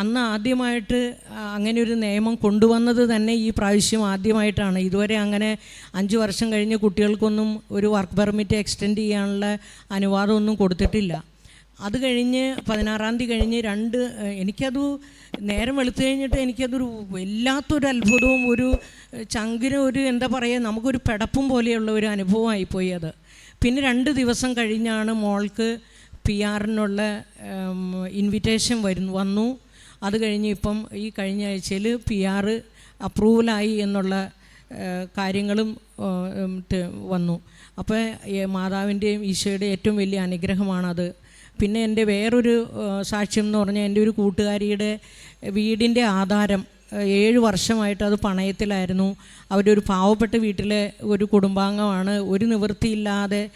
അന്ന് ആദ്യമായിട്ട് അങ്ങനെ ഒരു നിയമം കൊണ്ടുവന്നത് തന്നെ ഈ പ്രാവശ്യം ആദ്യമായിട്ടാണ്. ഇതുവരെ അങ്ങനെ അഞ്ച് വർഷം കഴിഞ്ഞ് കുട്ടികൾക്കൊന്നും ഒരു വർക്ക് പെർമിറ്റ് എക്സ്റ്റെൻഡ് ചെയ്യാനുള്ള അനുവാദമൊന്നും കൊടുത്തിട്ടില്ല. അത് കഴിഞ്ഞ് പതിനാറാം തീയതി കഴിഞ്ഞ് രണ്ട് എനിക്കത് നേരം വെളുത്തു കഴിഞ്ഞിട്ട് എനിക്കതൊരു വല്ലാത്തൊരു അത്ഭുതവും ഒരു ചങ്കിന് ഒരു എന്താ പറയുക നമുക്കൊരു പെടപ്പും പോലെയുള്ള ഒരു അനുഭവമായിപ്പോയി അത്. പിന്നെ രണ്ട് ദിവസം കഴിഞ്ഞാണ് മോൾക്ക് പി ആറിനുള്ള ഇൻവിറ്റേഷൻ വരുന്നു വന്നു. അത് കഴിഞ്ഞ് ഇപ്പം ഈ കഴിഞ്ഞ ആഴ്ചയിൽ പി ആറ് അപ്രൂവലായി എന്നുള്ള കാര്യങ്ങളും വന്നു. അപ്പോൾ മാതാവിന്റെയും ഈശോയുടെയും ഏറ്റവും വലിയ അനുഗ്രഹമാണത്. പിന്നെ എന്റെ വേറൊരു സാക്ഷ്യം എന്ന് പറഞ്ഞാൽ എന്റെ ഒരു കൂട്ടുകാരിയുടെ വീടിന്റെ ആധാരം ഏഴ് വർഷമായിട്ട് അത് പണയത്തിലായിരുന്നു. അവരുടെ ഒരു പാവപ്പെട്ട വീട്ടിലെ ഒരു കുടുംബാംഗമാണ്. ഒരു നിവൃത്തിയില്ലാതെ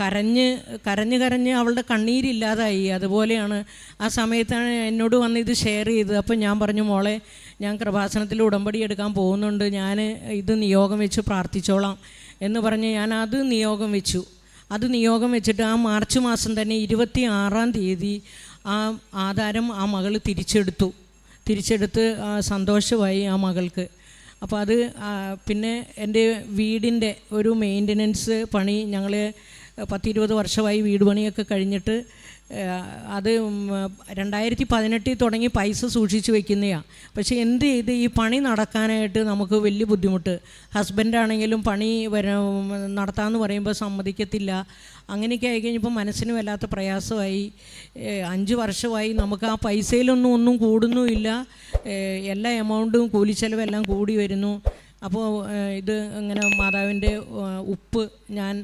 കരഞ്ഞ് കരഞ്ഞ് കരഞ്ഞ് അവളുടെ കണ്ണീരില്ലാതായി. അതുപോലെയാണ് ആ സമയത്താണ് എന്നോട് വന്ന് ഇത് ഷെയർ ചെയ്തത്. അപ്പം ഞാൻ പറഞ്ഞു മോളെ ഞാൻ കൃപാസനത്തിൽ ഉടമ്പടി എടുക്കാൻ പോകുന്നുണ്ട്. ഞാൻ ഇത് നിയോഗം വെച്ച് പ്രാർത്ഥിച്ചോളാം. എന്ന് പറഞ്ഞ് ഞാൻ അത് നിയോഗം വെച്ചു. അത് നിയോഗം വെച്ചിട്ട് ആ മാർച്ച് മാസം തന്നെ ഇരുപത്തി ആറാം തീയതി ആ ആധാരം ആ മകൾ തിരിച്ചെടുത്തു. തിരിച്ചെടുത്ത് സന്തോഷമായി ആ മകൾക്ക്. അപ്പോൾ അത് പിന്നെ എന്റെ വീടിന്റെ ഒരു മെയിന്റനൻസ് പണി ഞങ്ങൾ പത്തിരുപത് വർഷമായി വീട് പണിയൊക്കെ കഴിഞ്ഞിട്ട് അത് രണ്ടായിരത്തി പതിനെട്ടിൽ തുടങ്ങി പൈസ സൂക്ഷിച്ചു വെക്കുന്നതാണ് പക്ഷേ എന്ത് ചെയ്ത് ഈ പണി നടക്കാനായിട്ട് നമുക്ക് വലിയ ബുദ്ധിമുട്ട്. ഹസ്ബൻഡാണെങ്കിലും പണി വര നടത്താമെന്ന് പറയുമ്പോൾ സമ്മതിക്കത്തില്ല. അങ്ങനെയൊക്കെ ആയി കഴിഞ്ഞപ്പോൾ മനസ്സിന് വല്ലാത്ത പ്രയാസമായി. അഞ്ച് വർഷമായി നമുക്ക് ആ പൈസയിലൊന്നും ഒന്നും കൂടുന്നുമില്ല. എല്ലാ എമൗണ്ടും കൂലിച്ചെലവെല്ലാം കൂടി വരുന്നു. അപ്പോൾ ഇത് ഇങ്ങനെ മാതാവിന്റെ ഉപ്പ് ഞാൻ